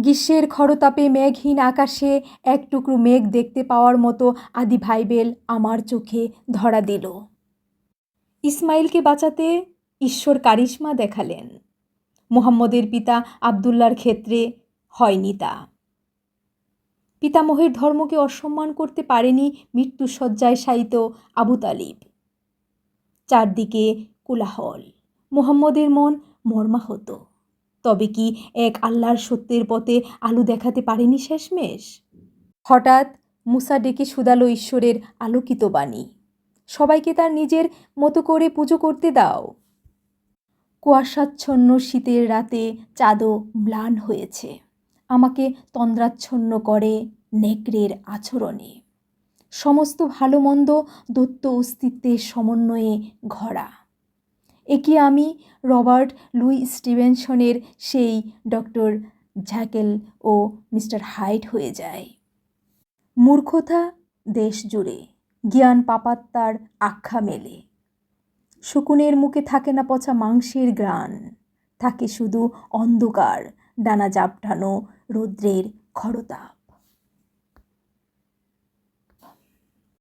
গ্রীষ্মের খরতাপে মেঘহীন আকাশে এক টুকরো মেঘ দেখতে পাওয়ার মতো আদি ভাইবেল আমার চোখে ধরা দিল। ইসমাইলকে বাঁচাতে ঈশ্বর কারিশ্মা দেখালেন। মুহাম্মদের পিতা আবদুল্লার ক্ষেত্রে হয়নি তা। পিতামহের ধর্মকে অসম্মান করতে পারেনি মৃত্যুসজ্জায় শায়িত আবু তালিব। চারদিকে কোলাহল। মুহাম্মদের মন মর্মাহত। তবে কি এক আল্লাহর সত্যের পথে আলু দেখাতে পারেনি শেষমেশ? হঠাৎ মুসা ডেকে শুধালো ঈশ্বরের আলোকিত বাণী। সবাইকে তার নিজের মতো করে পুজো করতে দাও। কুয়াশাচ্ছন্ন শীতের রাতে চাঁদও ম্লান হয়েছে। আমাকে তন্দ্রাচ্ছন্ন করে নেকড়ের আচরণে। সমস্ত ভালো মন্দ দত্ত অস্তিত্বের সমন্বয়ে ঘরা। একে আমি রবার্ট লুই স্টিভেনসনের সেই ডক্টর ঝ্যাকেল ও মিস্টার হাইট হয়ে যায়। মূর্খতা দেশ জুড়ে জ্ঞান পাপাত্তার আখ্যা মেলে। শকুনের মুখে থাকে না পচা মাংসের গ্রান থাকে শুধু অন্ধকার, ডানা জাপটানো রৌদ্রের খরতাপ